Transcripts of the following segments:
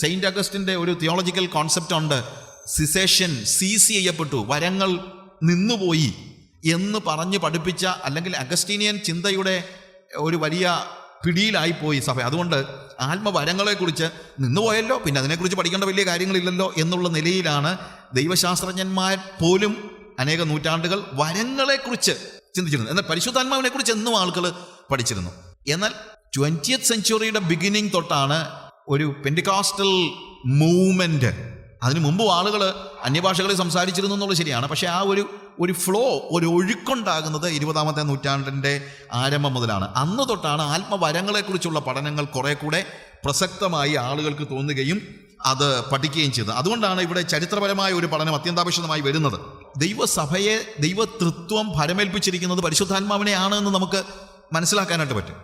Saint അഗസ്റ്റിന്റെ ഒരു theological concept ഉണ്ട്. സിസേഷൻ സീസ് ചെയ്യപ്പെട്ടു. വരങ്ങൾ നിന്നുപോയി എന്ന് പറഞ്ഞ് പഠിപ്പിച്ച അല്ലെങ്കിൽ അഗസ്റ്റീനിയൻ ചിന്തയുടെ ഒരു വലിയ പിടിയിലായിപ്പോയി സഭ. അതുകൊണ്ട് ആത്മവരങ്ങളെക്കുറിച്ച് നിന്നുപോയല്ലോ പിന്നെ അതിനെക്കുറിച്ച് പഠിക്കേണ്ട വലിയ കാര്യങ്ങളില്ലല്ലോ എന്നുള്ള നിലയിലാണ് ദൈവശാസ്ത്രജ്ഞന്മാർ പോലും അനേക നൂറ്റാണ്ടുകൾ വരങ്ങളെക്കുറിച്ച് ചിന്തിച്ചിരുന്നു എന്നാൽ പരിശുദ്ധാത്മാവിനെക്കുറിച്ച് എന്നും ആളുകൾ പഠിച്ചിരുന്നു. എന്നാൽ ട്വന്റിയത്ത് സെഞ്ചുറിയുടെ ബിഗിനിങ് തൊട്ടാണ് ഒരു പെൻഡിക്കാസ്റ്റൽ മൂവ്മെന്റ് അതിനു മുമ്പ് ആളുകൾ അന്യഭാഷകളിൽ സംസാരിച്ചിരുന്നു എന്നുള്ളത് ശരിയാണ്. പക്ഷേ ആ ഒരു ഒരു ഫ്ലോ ഒരു ഒഴുക്കുണ്ടാകുന്നത് ഇരുപതാമത്തെ നൂറ്റാണ്ടിന്റെ ആരംഭം മുതലാണ്. അന്ന് തൊട്ടാണ് ആത്മവരങ്ങളെക്കുറിച്ചുള്ള പഠനങ്ങൾ കുറെ കൂടെ പ്രസക്തമായി ആളുകൾക്ക് തോന്നുകയും അത് പഠിക്കുകയും ചെയ്തത്. അതുകൊണ്ടാണ് ഇവിടെ ചരിത്രപരമായ ഒരു പഠനം അത്യന്താപേക്ഷിതമായി വരുന്നത്. ദൈവസഭയെ ദൈവതൃത്വം ഭരമേൽപ്പിച്ചിരിക്കുന്നത് പരിശുദ്ധാത്മാവിനെയാണ് എന്ന് നമുക്ക് മനസ്സിലാക്കാനായിട്ട് പറ്റും.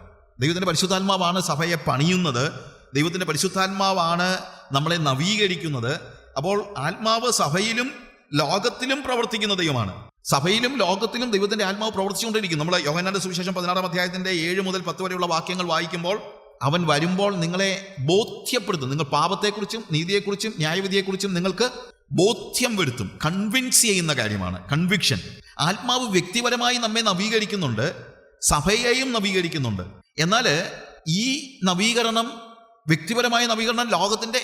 ദൈവത്തിന്റെ പരിശുദ്ധാത്മാവാണ് സഭയെ പണിയുന്നത്. ദൈവത്തിന്റെ പരിശുദ്ധാത്മാവാണ് നമ്മളെ നവീകരിക്കുന്നത്. അപ്പോൾ ആത്മാവ് സഭയിലും ലോകത്തിലും പ്രവർത്തിക്കുന്ന ദൈവമാണ്. സഭയിലും ലോകത്തിലും ദൈവത്തിന്റെ ആത്മാവ് പ്രവർത്തിച്ചുകൊണ്ടിരിക്കും നമ്മൾ യോഹനാന്റെ സുവിശേഷം പതിനാറാം അധ്യായത്തിന്റെ ഏഴ് മുതൽ പത്ത് വരെയുള്ള വാക്യങ്ങൾ വായിക്കുമ്പോൾ അവൻ വരുമ്പോൾ നിങ്ങളെ ബോധ്യപ്പെടുത്തും. നിങ്ങൾ പാപത്തെക്കുറിച്ചും നീതിയെക്കുറിച്ചും ന്യായവിധിയെക്കുറിച്ചും നിങ്ങൾക്ക് ബോധ്യം വരുത്തും. കൺവിൻസ് ചെയ്യുന്ന കാര്യമാണ്. കൺവിക്ഷൻ ആത്മാവ് വ്യക്തിപരമായി നമ്മെ നവീകരിക്കുന്നുണ്ട്. സഭയെയും നവീകരിക്കുന്നുണ്ട്. എന്നാൽ ഈ നവീകരണം വ്യക്തിപരമായ നവീകരണം ലോകത്തിന്റെ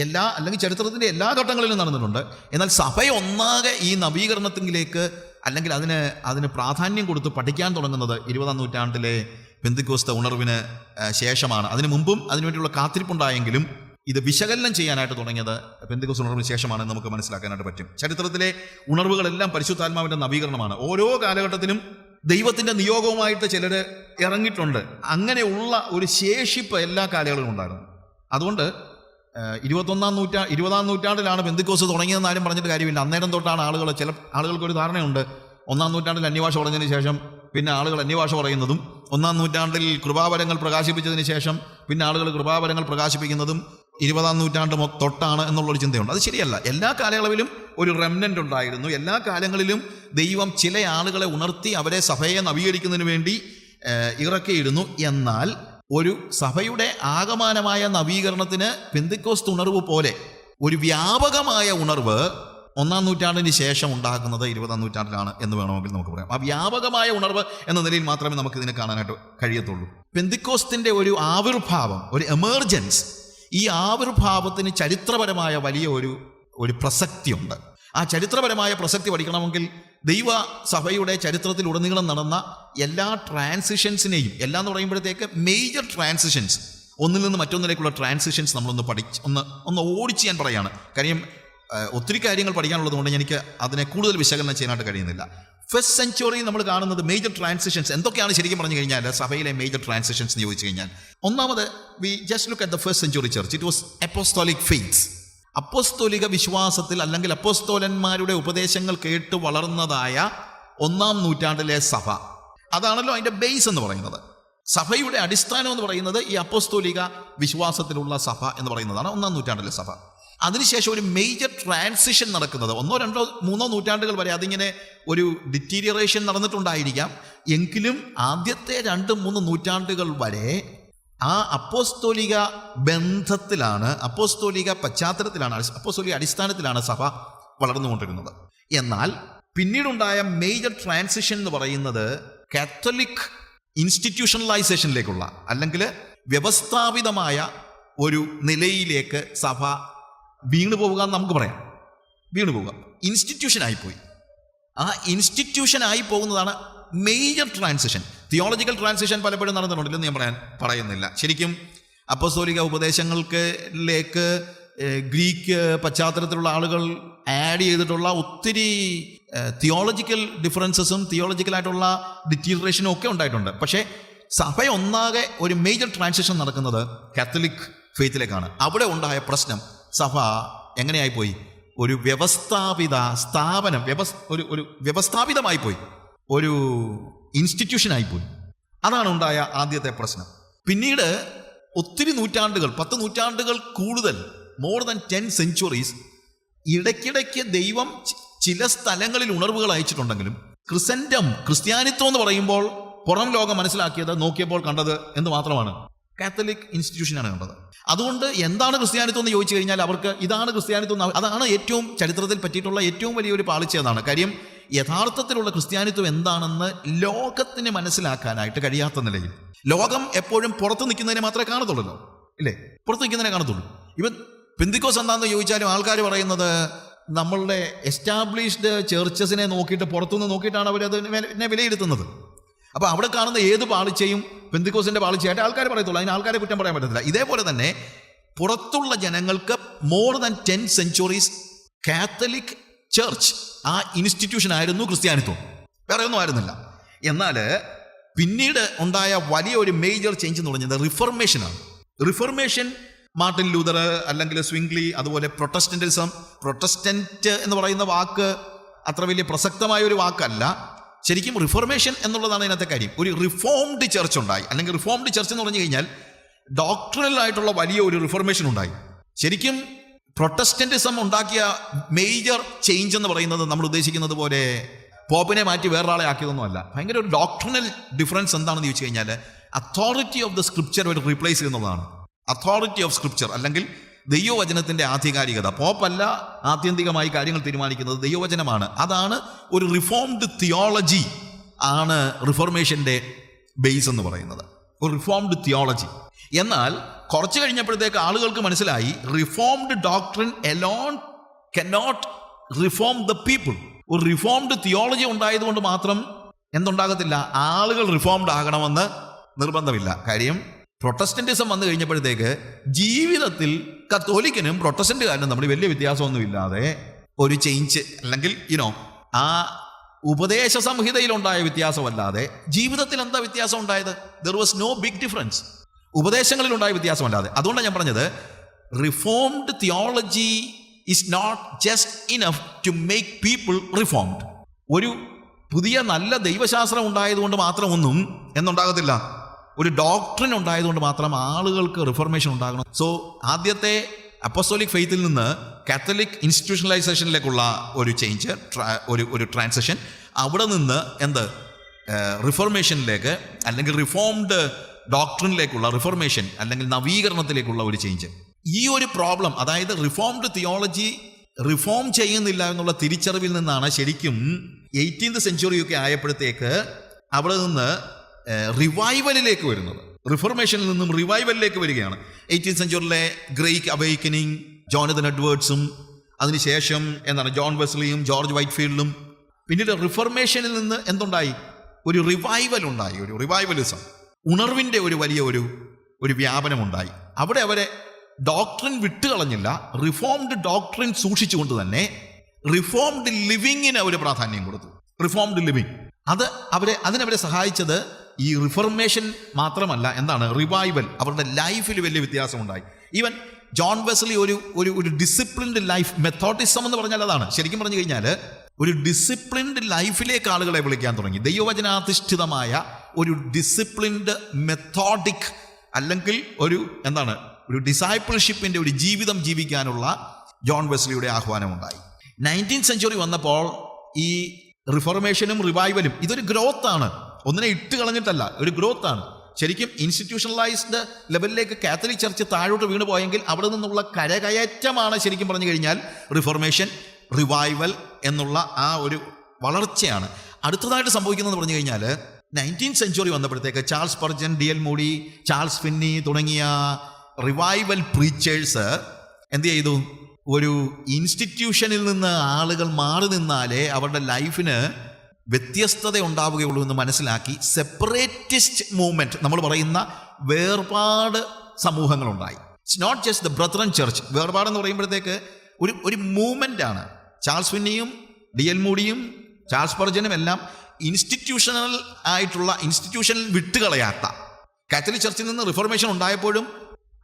എല്ലാ അല്ലെങ്കിൽ ചരിത്രത്തിന്റെ എല്ലാ ഘട്ടങ്ങളിലും നടന്നിട്ടുണ്ട്. എന്നാൽ സഭ ഒന്നാകെ ഈ നവീകരണത്തിലേക്ക് അല്ലെങ്കിൽ അതിന് അതിന് പ്രാധാന്യം കൊടുത്ത് പഠിക്കാൻ തുടങ്ങുന്നത് ഇരുപതാം നൂറ്റാണ്ടിലെ പെന്തിക്കോസ്ത ഉണർവിന് ശേഷമാണ്. അതിനു മുമ്പും അതിനുവേണ്ടിയുള്ള കാത്തിരിപ്പുണ്ടായെങ്കിലും ഇത് വിശകലനം ചെയ്യാനായിട്ട് തുടങ്ങിയത് പെന്തിക്കോസ് ഉണർവിന് ശേഷമാണെന്ന് നമുക്ക് മനസ്സിലാക്കാനായിട്ട് പറ്റും. ചരിത്രത്തിലെ ഉണർവുകളെല്ലാം പരിശുദ്ധാത്മാവിന്റെ നവീകരണമാണ്. ഓരോ കാലഘട്ടത്തിലും ദൈവത്തിന്റെ നിയോഗവുമായിട്ട് ചിലർ ഇറങ്ങിയിട്ടുണ്ട്. അങ്ങനെയുള്ള ഒരു ശേഷിപ്പ് എല്ലാ കാലങ്ങളിലും ഉണ്ടായിരുന്നു. അതുകൊണ്ട് ഇരുപത്തൊന്നാം നൂറ്റാ ഇരുപതാം നൂറ്റാണ്ടിലാണ് ബന്ധുക്കോസ് തുടങ്ങിയതെന്ന് ആരും പറഞ്ഞിട്ട് കാര്യമില്ല. അന്നേരം തൊട്ടാണ് ആളുകൾ ചില ആളുകൾക്ക് ഒരു ധാരണയുണ്ട്. ഒന്നാം നൂറ്റാണ്ടിൽ അന്യഭാഷ പറഞ്ഞതിന് ശേഷം പിന്നെ ആളുകൾ അന്യഭാഷ പറയുന്നതും ഒന്നാം നൂറ്റാണ്ടിൽ കൃപാവരങ്ങൾ പ്രകാശിപ്പിച്ചതിന് ശേഷം പിന്നെ ആളുകൾ കൃപാവരങ്ങൾ പ്രകാശിപ്പിക്കുന്നതും ഇരുപതാം നൂറ്റാണ്ട് തൊട്ടാണ് എന്നുള്ളൊരു ചിന്തയുണ്ട്. അത് ശരിയല്ല. എല്ലാ കാലയളവിലും ഒരു റെമനന്റ് ഉണ്ടായിരുന്നു. എല്ലാ കാലങ്ങളിലും ദൈവം ചില ആളുകളെ ഉണർത്തി അവരെ സഭയെ നവീകരിക്കുന്നതിന് വേണ്ടി ഇറക്കിയിരുന്നു. എന്നാൽ ഒരു സഭയുടെ ആകമാനമായ നവീകരണത്തിന് പെന്തിക്കോസ്ത് ഉണർവ് പോലെ ഒരു വ്യാപകമായ ഉണർവ് ഒന്നാം നൂറ്റാണ്ടിന് ശേഷം ഉണ്ടാകുന്നത് ഇരുപതാം നൂറ്റാണ്ടിലാണ് എന്ന് വേണമെങ്കിൽ നമുക്ക് പറയാം. ആ വ്യാപകമായ ഉണർവ് എന്ന നിലയിൽ മാത്രമേ നമുക്ക് ഇതിനെ കാണാനായിട്ട് കഴിയത്തുള്ളൂ. പെന്തിക്കോസ്തിന്റെ ഒരു ആവിർഭാവം ഒരു എമർജൻസ് ഈ ആവിർഭാവത്തിന് ചരിത്രപരമായ വലിയ ഒരു ഒരു പ്രസക്തിയുണ്ട്. ആ ചരിത്രപരമായ പ്രസക്തി പഠിക്കണമെങ്കിൽ ദൈവ സഭയുടെ ചരിത്രത്തിൽ ഉടനീളം നടന്ന എല്ലാ ട്രാൻസിഷൻസിനെയും എല്ലാം എന്ന് പറയുമ്പോഴത്തേക്ക് മേജർ ട്രാൻസിഷൻസ് ഒന്നിൽ നിന്ന് മറ്റൊന്നിലേക്കുള്ള ട്രാൻസിഷൻസ് നമ്മളൊന്ന് പഠിച്ച് ഒന്ന് ഒന്ന് ഓടിച്ച് ഞാൻ പറയാണ്. കാര്യം ഒത്തിരി കാര്യങ്ങൾ പഠിക്കാനുള്ളത് കൊണ്ട് എനിക്ക് അതിനെ കൂടുതൽ വിശകലനം ചെയ്യാനായിട്ട് കഴിയുന്നില്ല. ഫസ്റ്റ് സെഞ്ചുറി നമ്മൾ കാണുന്നത് മേജർ ട്രാൻസിഷൻസ് എന്തൊക്കെയാണ് ശരിക്കും പറഞ്ഞു കഴിഞ്ഞാൽ? സഭയിലെ മേജർ ട്രാൻസിഷൻസ് എന്ന് ചോദിച്ചു കഴിഞ്ഞാൽ ഒന്നാമത് we just look at the first century church it was apostolic faith അപ്പോസ്തോലിക വിശ്വാസത്തിൽ അല്ലെങ്കിൽ അപ്പോസ്തോലന്മാരുടെ ഉപദേശങ്ങൾ കേട്ട് വളർന്നതായ ഒന്നാം നൂറ്റാണ്ടിലെ സഭ. അതാണല്ലോ അതിന്റെ ബേസ് എന്ന് പറയുന്നത്. സഭയുടെ അടിസ്ഥാനം എന്ന് പറയുന്നത് ഈ അപ്പോസ്തോലിക വിശ്വാസത്തിലുള്ള സഭ എന്ന് പറയുന്നതാണ് ഒന്നാം നൂറ്റാണ്ടിലെ സഭ. അതിനുശേഷം ഒരു മേജർ ട്രാൻസിഷൻ നടക്കുന്നത്. ഒന്നോ രണ്ടോ മൂന്നോ നൂറ്റാണ്ടുകൾ വരെ അതിങ്ങനെ ഒരു ഡിറ്റീരിയറേഷൻ നടന്നിട്ടുണ്ടായിരിക്കാം. എങ്കിലും ആദ്യത്തെ രണ്ട് മൂന്ന് നൂറ്റാണ്ടുകൾ വരെ ആ അപ്പോസ്തോലിക ബന്ധത്തിലാണ് അപ്പോസ്തോലിക പശ്ചാത്തലത്തിലാണ് അപ്പോസ്തോലിക അടിസ്ഥാനത്തിലാണ് സഭ വളർന്നുകൊണ്ടിരുന്നത്. എന്നാൽ പിന്നീടുണ്ടായ മേജർ ട്രാൻസിഷൻ എന്ന് പറയുന്നത് കാത്തലിക് ഇൻസ്റ്റിറ്റ്യൂഷണലൈസേഷനിലേക്കുള്ള അല്ലെങ്കിൽ വ്യവസ്ഥാപിതമായ ഒരു നിലയിലേക്ക് സഭ വീണു പോവുക എന്ന് നമുക്ക് പറയാം. വീണു പോവുക. ഇൻസ്റ്റിറ്റ്യൂഷനായിപ്പോയി ആ ഇൻസ്റ്റിറ്റ്യൂഷൻ ആയി പോകുന്നതാണ് മേജർ ട്രാൻസിഷൻ തിയോളജിക്കൽ ട്രാൻസിഷൻ പലപ്പോഴും നടന്നിട്ടുണ്ടെന്ന് ഞാൻ പറയാൻ പറയുന്നില്ല. ശരിക്കും അപ്പസ്തോലിക ഉപദേശങ്ങൾക്ക് ലേക്ക് ഗ്രീക്ക് പശ്ചാത്തലത്തിലുള്ള ആളുകൾ ആഡ് ചെയ്തിട്ടുള്ള ഒത്തിരി തിയോളജിക്കൽ ഡിഫറൻസസും തിയോളജിക്കലായിട്ടുള്ള ഡിറ്റീറേഷനും ഒക്കെ ഉണ്ടായിട്ടുണ്ട്. പക്ഷേ സഭ ഒന്നാകെ ഒരു മേജർ ട്രാൻസിഷൻ നടക്കുന്നത് കാത്തലിക് ഫെയ്ത്തിലേക്കാണ് അവിടെ ഉണ്ടായ പ്രശ്നം സഭ എങ്ങനെയായി പോയി ഒരു വ്യവസ്ഥാപിത സ്ഥാപനം വ്യവസ് ഒരു ഒരു വ്യവസ്ഥാപിതമായി പോയി ഒരു ഇൻസ്റ്റിറ്റ്യൂഷനായി പോയി അതാണ് ഉണ്ടായ ആദ്യത്തെ പ്രശ്നം. പിന്നീട് ഒത്തിരി നൂറ്റാണ്ടുകൾ പത്ത് നൂറ്റാണ്ടുകൾ കൂടുതൽ മോർ ദൻ ടെൻ സെഞ്ചുറീസ് ഇടയ്ക്കിടയ്ക്ക് ദൈവം ചില സ്ഥലങ്ങളിൽ ഉണർവുകൾ അയച്ചിട്ടുണ്ടെങ്കിലും ക്രിസന്റം ക്രിസ്ത്യാനിത്വം എന്ന് പറയുമ്പോൾ പുറം ലോകം മനസ്സിലാക്കിയത് നോക്കിയപ്പോൾ കണ്ടത് എന്ന് മാത്രമാണ്. കാത്തലിക് ഇൻസ്റ്റിറ്റ്യൂഷനാണ് കണ്ടത്. അതുകൊണ്ട് എന്താണ് ക്രിസ്ത്യാനിത്വം എന്ന് ചോദിച്ചു കഴിഞ്ഞാൽ അവർക്ക് ഇതാണ് ക്രിസ്ത്യാനിത്വം അതാണ് ഏറ്റവും ചരിത്രത്തിൽ പറ്റിയിട്ടുള്ള ഏറ്റവും വലിയൊരു പാളിച്ച എന്നാണ് കാര്യം യഥാർത്ഥത്തിലുള്ള ക്രിസ്ത്യാനിത്വം എന്താണെന്ന് ലോകത്തിന് മനസ്സിലാക്കാനായിട്ട് കഴിയാത്ത നിലയിൽ. ലോകം എപ്പോഴും പുറത്ത് നിൽക്കുന്നതിനെ മാത്രമേ കാണത്തുള്ളൂ ഇല്ലേ? പുറത്ത് നിൽക്കുന്നതിനെ കാണത്തുള്ളൂ. ഇവൻ പിന്തിക്കോസ് എന്താണെന്ന് ചോദിച്ചാലും ആൾക്കാർ പറയുന്നത് നമ്മളുടെ എസ്റ്റാബ്ലിഷ്ഡ് ചേർച്ചസിനെ നോക്കിയിട്ട് പുറത്തുനിന്ന് നോക്കിയിട്ടാണ് അവരത് അതിനെ വിലയിരുത്തുന്നത്. അപ്പോൾ അവിടെ കാണുന്ന ഏത് പാളിച്ചയും പെന്തിക്കോസിന്റെ പാളിച്ചയായിട്ട് ആൾക്കാർ പറയത്തുള്ളൂ. അതിന് ആൾക്കാരെ കുറ്റം പറയാൻ പറ്റത്തില്ല. ഇതേപോലെ തന്നെ പുറത്തുള്ള ജനങ്ങൾക്ക് more than ten centuries Catholic church ആ ഇൻസ്റ്റിറ്റ്യൂഷൻ ആയിരുന്നു ക്രിസ്ത്യാനിത്വം. വേറെ ഒന്നും ആയിരുന്നില്ല. എന്നാൽ പിന്നീട് ഉണ്ടായ വലിയ ഒരു മേജർ ചേഞ്ച് എന്ന് പറഞ്ഞത് റിഫർമേഷനാണ് റിഫർമേഷൻ മാർട്ടിൻ ലൂതർ അല്ലെങ്കിൽ സ്വിംഗ്ലി അതുപോലെ പ്രൊട്ടസ്റ്റന്റിസം പ്രൊട്ടസ്റ്റന്റ് എന്ന് പറയുന്ന വാക്ക് അത്ര വലിയ പ്രസക്തമായ ഒരു വാക്കല്ല. ശരിക്കും റിഫോർമേഷൻ എന്നുള്ളതാണ് ഇതിനകത്തെ കാര്യം. ഒരു റിഫോംഡ് ചർച്ച് ഉണ്ടായി. അല്ലെങ്കിൽ റിഫോംഡ് ചർച്ച് എന്ന് പറഞ്ഞു കഴിഞ്ഞാൽ ഡോക്ടറൽ ആയിട്ടുള്ള വലിയ ഒരു റിഫോർമേഷൻ ഉണ്ടായി. ശരിക്കും പ്രൊട്ടസ്റ്റന്റിസം ഉണ്ടാക്കിയ മേജർ ചേഞ്ച് എന്ന് പറയുന്നത് നമ്മൾ ഉദ്ദേശിക്കുന്നത് പോലെ പോപ്പിനെ മാറ്റി വേറൊരാളെ ആക്കിയതൊന്നുമല്ല ഭയങ്കര ഒരു ഡോക്ടറിനൽ ഡിഫറൻസ് എന്താണെന്ന് ചോദിച്ചു കഴിഞ്ഞാൽ അതോറിറ്റി ഓഫ് ദ സ്ക്രിപ്ചർ ഒരു റീപ്ലേസ് ചെയ്യുന്നതാണ്. അതോറിറ്റി ഓഫ് സ്ക്രിപ്ചർ അല്ലെങ്കിൽ ദൈവവചനത്തിന്റെ ആധികാരികത. പോപ്പല്ല ആത്യന്തികമായി കാര്യങ്ങൾ തീരുമാനിക്കുന്നത് ദൈവവചനമാണ്. അതാണ് ഒരു റിഫോംഡ് തിയോളജി ആണ് റിഫോർമേഷന്റെ ബേസ് എന്ന് പറയുന്നത്. ഒരു റിഫോംഡ് തിയോളജി എന്നാൽ കുറച്ച് കഴിഞ്ഞപ്പോഴത്തേക്ക് ആളുകൾക്ക് മനസ്സിലായി reformed doctrine alone cannot reform the people ഒരു റിഫോംഡ് തിയോളജി ഉണ്ടായതുകൊണ്ട് മാത്രം എന്തുണ്ടാകത്തില്ല? ആളുകൾ റിഫോംഡ് ആകണമെന്ന് നിർബന്ധമില്ല. കാര്യം പ്രൊട്ടസ്റ്റന്റിസം വന്നു കഴിഞ്ഞപ്പോഴത്തേക്ക് ജീവിതത്തിൽ കത്തോലിക്കനും പ്രൊട്ടസ്റ്റന്റുകാരനും നമ്മൾ വലിയ വ്യത്യാസമൊന്നുമില്ലാതെ ഒരു ചേഞ്ച് അല്ലെങ്കിൽ യുനോ ആ ഉപദേശ സംഹിതയിലുണ്ടായ വ്യത്യാസമല്ലാതെ ജീവിതത്തിൽ എന്താ വ്യത്യാസം ഉണ്ടായത് there was no big difference ഉപദേശങ്ങളിലുണ്ടായ വ്യത്യാസമല്ലാതെ. അതുകൊണ്ടാണ് ഞാൻ പറഞ്ഞത് reformed theology is not just enough to make people reformed ഒരു പുതിയ നല്ല ദൈവശാസ്ത്രം ഉണ്ടായതുകൊണ്ട് മാത്രമൊന്നും എന്നുണ്ടാകത്തില്ല. ഒരു ഡോക്ടറിൻ ഉണ്ടായതുകൊണ്ട് മാത്രം ആളുകൾക്ക് റിഫർമേഷൻ ഉണ്ടാകണം. സോ ആദ്യത്തെ അപ്പസോലിക് ഫെയ്ത്തിൽ നിന്ന് കാത്തലിക് ഇൻസ്റ്റിറ്റ്യൂഷണലൈസേഷനിലേക്കുള്ള ഒരു ചേഞ്ച് ഒരു ഒരു ട്രാൻസാക്ഷൻ അവിടെ നിന്ന് എന്ത്? റിഫോർമേഷനിലേക്ക് അല്ലെങ്കിൽ റിഫോംഡ് ഡോക്ടറിനിലേക്കുള്ള റിഫോർമേഷൻ അല്ലെങ്കിൽ നവീകരണത്തിലേക്കുള്ള ഒരു ചേഞ്ച് ഈ ഒരു പ്രോബ്ലം അതായത് റിഫോംഡ് തിയോളജി റിഫോം ചെയ്യുന്നില്ല എന്നുള്ള തിരിച്ചറിവിൽ നിന്നാണ് ശരിക്കും എയ്റ്റീൻത് സെഞ്ചുറിയൊക്കെ ആയപ്പോഴത്തേക്ക് അവിടെ നിന്ന് റിവൈവലിലേക്ക് വരുന്നത്. റിഫോർമേഷനിൽ നിന്നും റിവൈവലിലേക്ക് വരികയാണ്. എയ്റ്റീൻ സെഞ്ചുറിയിലെ ഗ്രേക്ക് അവേക്കനിങ് ജോണതൻ എഡ്വേർഡ്സും അതിനുശേഷം എന്താണ് ജോൺ വെസ്ലിയും ജോർജ് വൈറ്റ്ഫീൽഡും പിന്നീട് റിഫോർമേഷനിൽ നിന്ന് എന്തുണ്ടായി? ഒരു റിവൈവൽ ഉണ്ടായി ഒരു റിവൈവലിസം ഉണർവിന്റെ ഒരു വലിയ ഒരു ഒരു വ്യാപനമുണ്ടായി. അവിടെ അവരെ ഡോക്ടറിൻ വിട്ടുകളഞ്ഞില്ല റിഫോംഡ് ഡോക്ടറിൻ സൂക്ഷിച്ചുകൊണ്ട് തന്നെ റിഫോംഡ് ലിവിങ്ങിന് അവർ പ്രാധാന്യം കൊടുത്തു. റിഫോംഡ് ലിവിങ് അത് അവരെ അതിനവരെ സഹായിച്ചത് ഈ റിഫർമേഷൻ മാത്രമല്ല എന്താണ്? റിവൈവൽ അവരുടെ ലൈഫിൽ വലിയ വ്യത്യാസമുണ്ടായി. ഈവൻ ജോൺ വെസ്ലി ഒരു ഒരു ഒരു ഡിസിപ്ലിൻഡ് ലൈഫ് മെത്തോട്ടിസം എന്ന് പറഞ്ഞാൽ അതാണ്. ശരിക്കും പറഞ്ഞു കഴിഞ്ഞാൽ ഒരു ഡിസിപ്ലിൻഡ് ലൈഫിലേക്ക് ആളുകളെ വിളിക്കാൻ തുടങ്ങി. ദൈവവചനാധിഷ്ഠിതമായ ഒരു ഡിസിപ്ലിൻഡ് മെത്തോഡിക് അല്ലെങ്കിൽ ഒരു എന്താണ്? ഒരു ഡിസൈപ്പിൾഷിപ്പിന്റെ ഒരു ജീവിതം ജീവിക്കാനുള്ള ജോൺ വെസ്ലിയുടെ ആഹ്വാനമുണ്ടായി. നയന്റീൻ സെഞ്ചുറി വന്നപ്പോൾ ഈ റിഫോർമേഷനും റിവൈവലും ഇതൊരു ഗ്രോത്താണ് ഒന്നിനെ ഇട്ട് കളഞ്ഞിട്ടല്ല ഒരു ഗ്രോത്ത് ആണ്. ശരിക്കും ഇൻസ്റ്റിറ്റ്യൂഷണലൈസ്ഡ് ലെവലിലേക്ക് കാത്തലിക് ചർച്ച് താഴോട്ട് വീണു പോയെങ്കിൽ അവിടെ നിന്നുള്ള കരകയറ്റമാണ് ശരിക്കും പറഞ്ഞു കഴിഞ്ഞാൽ റിഫോർമേഷൻ റിവൈവൽ എന്നുള്ള ആ ഒരു വളർച്ചയാണ്. അടുത്തതായിട്ട് സംഭവിക്കുന്നതെന്ന് പറഞ്ഞു കഴിഞ്ഞാൽ നയന്റീൻ സെഞ്ചുറി വന്നപ്പോഴത്തേക്ക് Charles Spurgeon D L Moody Charles Finney തുടങ്ങിയ റിവൈവൽ പ്രീച്ചേഴ്സ് എന്ത് ചെയ്തു? ഒരു ഇൻസ്റ്റിറ്റ്യൂഷനിൽ നിന്ന് ആളുകൾ മാറി നിന്നാലേ അവരുടെ ലൈഫിന് വ്യത്യസ്തത ഉണ്ടാവുകയുള്ളൂ എന്ന് മനസ്സിലാക്കി സെപ്പറേറ്റിസ്റ്റ് മൂവ്മെന്റ് നമ്മൾ പറയുന്ന വേർപാട് സമൂഹങ്ങളുണ്ടായി. It's not just the brethren church വേർപാടെന്ന് പറയുമ്പോഴത്തേക്ക് ഒരു ഒരു ആണ്. ചാൾസ് വിന്നിയും ഡി എൽ മൂഡിയും ചാൾസ് പർജനും എല്ലാം ഇൻസ്റ്റിറ്റ്യൂഷണൽ ആയിട്ടുള്ള ഇൻസ്റ്റിറ്റ്യൂഷനിൽ വിട്ടുകളയാത്ത. കാത്തലിക് ചർച്ചിൽ നിന്ന് റിഫോർമേഷൻ ഉണ്ടായപ്പോഴും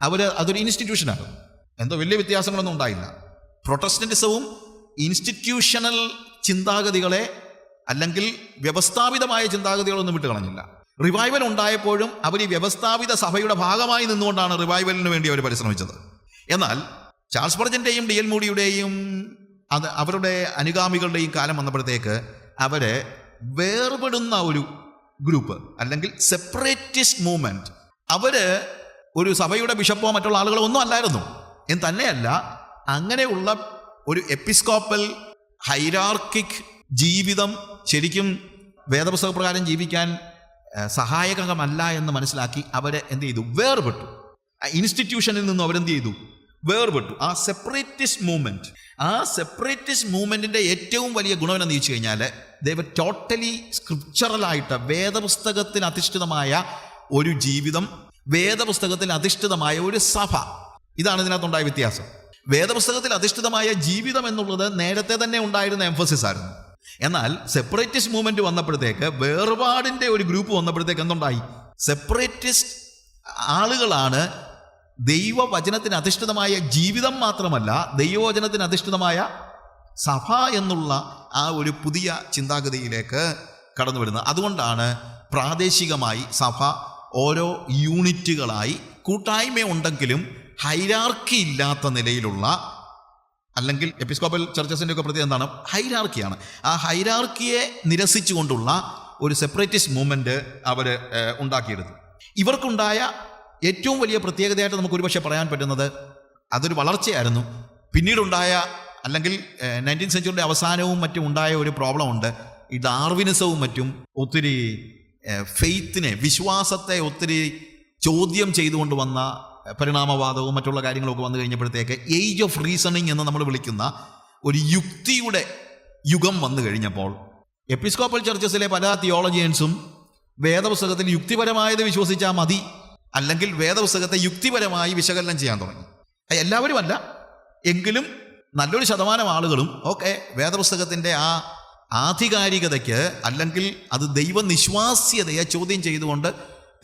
അവർ അതൊരു ഇൻസ്റ്റിറ്റ്യൂഷനാണ് എന്തോ വലിയ വ്യത്യാസങ്ങളൊന്നും ഉണ്ടായില്ല. പ്രൊട്ടസ്റ്റന്റിസവും ഇൻസ്റ്റിറ്റ്യൂഷണൽ ചിന്താഗതികളെ അല്ലെങ്കിൽ വ്യവസ്ഥാപിതമായ ചിന്താഗതികളൊന്നും വിട്ട് കളഞ്ഞില്ല. റിവൈവൽ ഉണ്ടായപ്പോഴും അവർ ഈ വ്യവസ്ഥാപിത സഭയുടെ ഭാഗമായി നിന്നുകൊണ്ടാണ് റിവൈവലിന് വേണ്ടി അവർ പരിശ്രമിച്ചത്. എന്നാൽ ചാൾസ് ബർജന്റെയും ഡി എൽ മൂഡിയുടെയും അത് അവരുടെ അനുഗാമികളുടെയും കാലം വന്നപ്പോഴത്തേക്ക് അവരെ വേർപെടുന്ന ഒരു ഗ്രൂപ്പ് അല്ലെങ്കിൽ സെപ്പറേറ്റിസ്റ്റ് മൂവ്മെന്റ് അവർ ഒരു സഭയുടെ ബിഷപ്പോ മറ്റുള്ള ആളുകളോ ഒന്നും അല്ലായിരുന്നു. എന്ന് തന്നെയല്ല അങ്ങനെയുള്ള ഒരു എപ്പിസ്കോപ്പൽ ഹൈരാർക്കിക് ജീവിതം ശരിക്കും വേദപുസ്തക പ്രകാരം ജീവിക്കാൻ സഹായകമല്ല എന്ന് മനസ്സിലാക്കി അവരെ എന്ത് ചെയ്തു? വേർപെട്ടു. ഇൻസ്റ്റിറ്റ്യൂഷനിൽ നിന്നും അവരെന്ത് ചെയ്തു? വേർപെട്ടു. ആ സെപ്പറേറ്റിസ്റ്റ് മൂവ്മെന്റ് ആ സെപ്പറേറ്റിസ്റ്റ് മൂവ്മെന്റിന്റെ ഏറ്റവും വലിയ ഗുണം എന്ന് ചോദിച്ചു കഴിഞ്ഞാൽ ദൈവ ടോട്ടലി സ്ക്രിപ്ചറലായിട്ട് വേദപുസ്തകത്തിൽ അധിഷ്ഠിതമായ ഒരു ജീവിതം വേദപുസ്തകത്തിൽ അധിഷ്ഠിതമായ ഒരു സഭ. ഇതാണ് ഇതിനകത്തുണ്ടായ വ്യത്യാസം. വേദപുസ്തകത്തിൽ അധിഷ്ഠിതമായ ജീവിതം എന്നുള്ളത് നേരത്തെ തന്നെ ഉണ്ടായിരുന്ന എംഫസിസ് ആയിരുന്നു. എന്നാൽ സെപ്പറേറ്റിസ്റ്റ് മൂവ്മെന്റ് വന്നപ്പോഴത്തേക്ക് വേർപാടിന്റെ ഒരു ഗ്രൂപ്പ് വന്നപ്പോഴത്തേക്ക് എന്തുണ്ടായി? സെപ്പറേറ്റിസ്റ്റ് ആളുകളാണ് ദൈവവചനത്തിന് അധിഷ്ഠിതമായ ജീവിതം മാത്രമല്ല ദൈവവചനത്തിന് അധിഷ്ഠിതമായ സഭ എന്നുള്ള ആ ഒരു പുതിയ ചിന്താഗതിയിലേക്ക് കടന്നു വരുന്നത് അതുകൊണ്ടാണ് പ്രാദേശികമായി സഭ ഓരോ യൂണിറ്റുകളായി കൂട്ടായ്മ ഉണ്ടെങ്കിലും ഹൈരാർക്കി ഇല്ലാത്ത നിലയിലുള്ള അല്ലെങ്കിൽ എപ്പിസ്കോപ്പൽ ചർച്ചസിന്റെ ഒക്കെ പ്രത്യേകത എന്താണ്? ഹൈരാർക്കിയാണ്. ആ ഹൈരാർക്കിയെ നിരസിച്ചുകൊണ്ടുള്ള ഒരു സെപ്പറേറ്റിസ്റ്റ് മൂവ്മെന്റ് അവർ ഉണ്ടാക്കിയെടുത്തു. ഇവർക്കുണ്ടായ ഏറ്റവും വലിയ പ്രത്യേകതയായിട്ട് നമുക്ക് ഒരുപക്ഷെ പറയാൻ പറ്റുന്നത് അതൊരു വളർച്ചയായിരുന്നു. പിന്നീടുണ്ടായ അല്ലെങ്കിൽ നയന്റീൻ സെഞ്ചുറിയുടെ അവസാനവും മറ്റും ഉണ്ടായ ഒരു പ്രോബ്ലം ഉണ്ട് ഈ ഡാർവിനിസവും മറ്റും ഒത്തിരി ഫെയ്ത്തിനെ വിശ്വാസത്തെ ഒത്തിരി ചോദ്യം ചെയ്തുകൊണ്ട് വന്ന പരിണാമവാദവും മറ്റുള്ള കാര്യങ്ങളൊക്കെ വന്നു കഴിഞ്ഞപ്പോഴത്തേക്ക് ഏജ് ഓഫ് റീസണിങ് എന്ന് നമ്മൾ വിളിക്കുന്ന ഒരു യുക്തിയുടെ യുഗം വന്നു കഴിഞ്ഞപ്പോൾ എപ്പിസ്കോപ്പൽ ചർച്ചസിലെ പല തിയോളജിയൻസും വേദപുസ്തകത്തിൽ യുക്തിപരമായത് വിശ്വസിച്ചാൽ മതി അല്ലെങ്കിൽ വേദപുസ്തകത്തെ യുക്തിപരമായി വിശകലനം ചെയ്യാൻ തുടങ്ങി. എല്ലാവരുമല്ല എങ്കിലും നല്ലൊരു ശതമാനം ആളുകളും ഓക്കെ വേദപുസ്തകത്തിന്റെ ആ ആധികാരികതയ്ക്ക് അല്ലെങ്കിൽ അത് ദൈവനിശ്വാസ്യതയെ ചോദ്യം ചെയ്തുകൊണ്ട്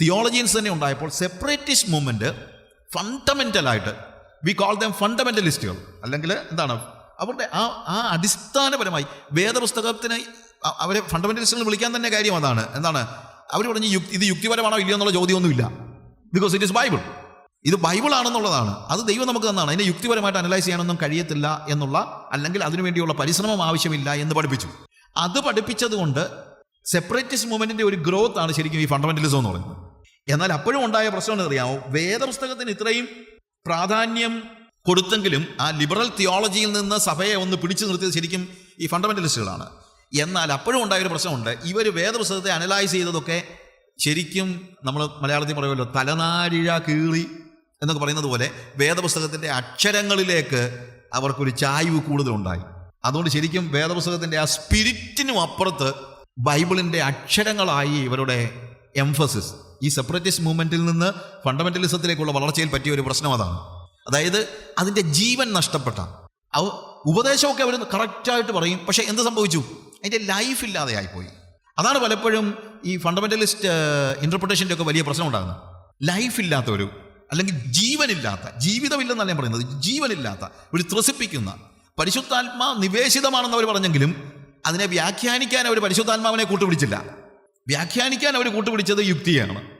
തിയോളജിയൻസ് തന്നെ ഉണ്ടായപ്പോൾ സെപ്പറേറ്റിസ്റ്റ് മൂവ്മെന്റ് ഫണ്ടമെന്റലായിട്ട് വി കോൾ ദം ഫണ്ടമെന്റലിസ്റ്റുകൾ അല്ലെങ്കിൽ എന്താണ് അവരുടെ ആ ആ അടിസ്ഥാനപരമായി വേദപുസ്തകത്തിന് അവരെ ഫണ്ടമെന്റലിസ്റ്റുകൾ വിളിക്കാൻ തന്നെ കാര്യം അതാണ്. എന്താണ് അവർ പറഞ്ഞ് യുക്തി ഇത് യുക്തിപരമാണോ ഇല്ലയോ എന്നുള്ള ചോദ്യമൊന്നുമില്ല. ബിക്കോസ് ഇറ്റ് ഇസ് ബൈബിൾ ഇത് ബൈബിൾ ആണെന്നുള്ളതാണ്. അത് ദൈവം നമുക്ക് തന്നാണ്. അതിനെ യുക്തിപരമായിട്ട് അനലൈസ് ചെയ്യാനൊന്നും കഴിയത്തില്ല എന്നുള്ള അല്ലെങ്കിൽ അതിനുവേണ്ടിയുള്ള പരിശ്രമം ആവശ്യമില്ല എന്ന് പഠിപ്പിച്ചു. അത് പഠിപ്പിച്ചതുകൊണ്ട് സെപ്പറേറ്റിസ്റ്റ് മൂവ്മെന്റിന്റെ ഒരു ഗ്രോത്ത് ആണ് ശരിക്കും ഈ ഫണ്ടമെന്റലിസം എന്ന് പറയുന്നത്. എന്നാൽ അപ്പോഴും ഉണ്ടായ പ്രശ്നം അറിയാമോ വേദപുസ്തകത്തിന് ഇത്രയും പ്രാധാന്യം കൊടുത്തെങ്കിലും ആ ലിബറൽ തിയോളജിയിൽ നിന്ന് സഭയെ ഒന്ന് പിടിച്ചു നിർത്തിയത് ശരിക്കും ഈ ഫണ്ടമെന്റലിസ്റ്റുകളാണ്. എന്നാൽ അപ്പോഴും ഉണ്ടായ ഒരു പ്രശ്നമുണ്ട്. ഇവർ വേദപുസ്തകത്തെ അനലൈസ് ചെയ്തതൊക്കെ ശരിക്കും നമ്മൾ മലയാളത്തിൽ പറയുമല്ലോ തലനാരിഴ കീറി എന്നൊക്കെ പറയുന്നത് പോലെ വേദപുസ്തകത്തിന്റെ അക്ഷരങ്ങളിലേക്ക് അവർക്കൊരു ചായ്വ് കൂടുതലുണ്ടായി. അതുകൊണ്ട് ശരിക്കും വേദപുസ്തകത്തിന്റെ ആ സ്പിരിറ്റിനും അപ്പുറത്ത് ബൈബിളിന്റെ അക്ഷരങ്ങളായി ഇവരുടെ എംഫസിസ് ഈ സെപ്പറേറ്റിസ്റ്റ് മൂവ്മെന്റിൽ നിന്ന് ഫണ്ടമെന്റലിസത്തിലേക്കുള്ള വളർച്ചയിൽ പറ്റിയ ഒരു പ്രശ്നം അതാണ്. അതായത് അതിന്റെ ജീവൻ നഷ്ടപ്പെട്ട. ഉപദേശമൊക്കെ അവർ കറക്റ്റായിട്ട് പറയും പക്ഷേ എന്ത് സംഭവിച്ചു? അതിന്റെ ലൈഫ് ഇല്ലാതെയായിപ്പോയി അതാണ് പലപ്പോഴും ഈ ഫണ്ടമെന്റലിസ്റ്റ് ഇന്റർപ്രിട്ടേഷന്റെ ഒക്കെ വലിയ പ്രശ്നം ഉണ്ടാകുന്നത്. ലൈഫ് ഇല്ലാത്ത ഒരു അല്ലെങ്കിൽ ജീവനില്ലാത്ത ജീവിതമില്ലെന്നല്ല ഞാൻ പറയുന്നത് ജീവനില്ലാത്ത ഒരു ത്രസിപ്പിക്കുന്ന പരിശുദ്ധാത്മാ നിവേശിതമാണെന്ന് അവർ പറഞ്ഞെങ്കിലും അതിനെ വ്യാഖ്യാനിക്കാൻ അവർ പരിശുദ്ധാത്മാവിനെ കൂട്ടുപിടിച്ചില്ല. വ്യാഖ്യാനിക്കാൻ അവർ കൂട്ടുപിടിച്ചത് യുക്തിയാണ്.